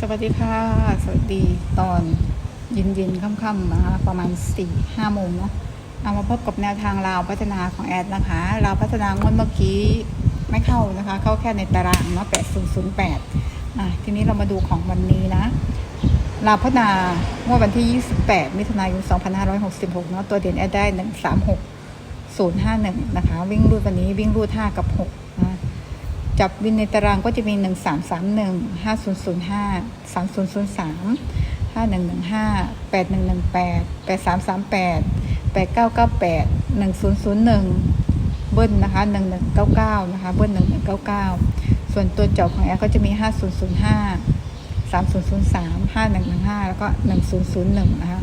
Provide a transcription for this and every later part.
สวัสดีค่ะ สวัสดีตอนเย็นๆค่ำๆนะคะประมาณ4ี่ห้าโมงเนาะเอามาพบกับแนวทางราวพัฒนาของแอดนะคะราวพัฒนางวดเมื่อกี้ไม่เข้านะคะ เข้าแค่ในตารางเนาะ8008อะทีนี้เรามาดูของวันนี้นะราวพัฒนางวดวันที่28มิถุนายน2566เนาะตัวเด่นแอดได้136 051นย์ห้าหนึ่งนะคะ วิ่งรูดวันนี้วิ่งรูด5กับ6นะ จับวินในตารางก็จะมี 1 3 3 1 5 0 0 5 3 0 0 3 5 1 1 5 8 1 1 8 8 3 3 8 8 9 9 8 1 0 0 1 เบิ้ลนะคะ 1 1 9 9 นะคะ เบิ้ล1 1 9 9 ส่วนตัวจาะของแอร์ก็จะมี 5 0 0 5 3 0 0 3 5 1 1 5 แล้วก็ 1 0 0 1 นะคะ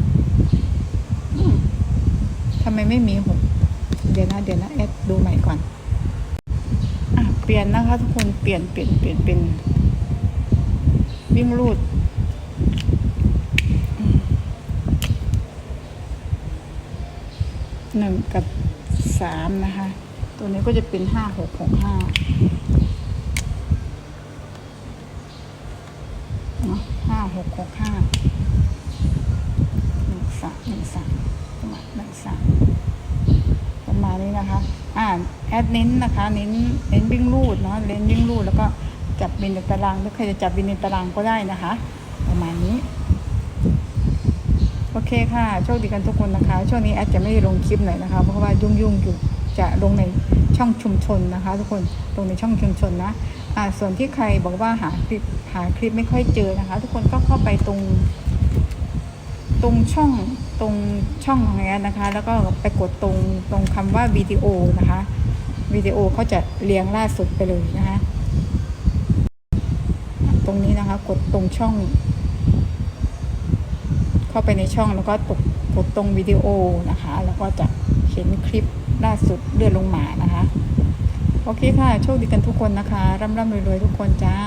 ทำไมไม่มีหกเดี๋ยวนะ เดี๋ยวนะ แอดดูใหม่ก่อน เปลี่ยนนะคะทุกคนเปลี่ยนเปลี่ยนเปลี่ยนเป็นวิ่งรูดหนึ่งกับสามนะคะ ตัวนี้ก็จะเป็นห้าหกหกห้าเนาะห้าหกหกห้าหนึ่งสามหนึ่งสามประมาณหนึ่งสาม ประมาณ นะคะ อ่าแอดเน้นนะคะ เน้นเน้นวิ่งรูดเนาะเน้นวิ่งรูดแล้วก็จับบินในตารางหรือใครจะจับบินในตารางก็ได้นะคะ ประมาณนี้ โอเคค่ะ โชคดีกันทุกคนนะคะ ช่วงนี้แอดจะไม่ลงคลิปหน่อยนะคะ เพราะว่ายุ่งยุ่งๆอยู่จะลงในช่องชุมชนนะคะ ทุกคนลงในช่องชุมชนนะอ่าส่วนที่ใครบอกว่าหาคลิปหาคลิปไม่ค่อยเจอนะคะ ทุกคนก็เข้าไปตรง ตรงช่อง ตรงช่องของแอดนะคะ แล้วก็ไปกดตรงตรงคำว่าวิดีโอนะคะวิดีโอเขาจะเรียงล่าสุดไปเลยนะคะ ตรงนี้นะคะกดตรงช่อง เข้าไปในช่องแล้วก็ตกกดตรงวิดีโอนะคะ แล้วก็จะเห็นคลิปล่าสุดเลื่อนลงมานะคะ โอเคค่ะ โชคดีกันทุกคนนะคะ ร่ำร่ำรวยๆทุกคนจ้า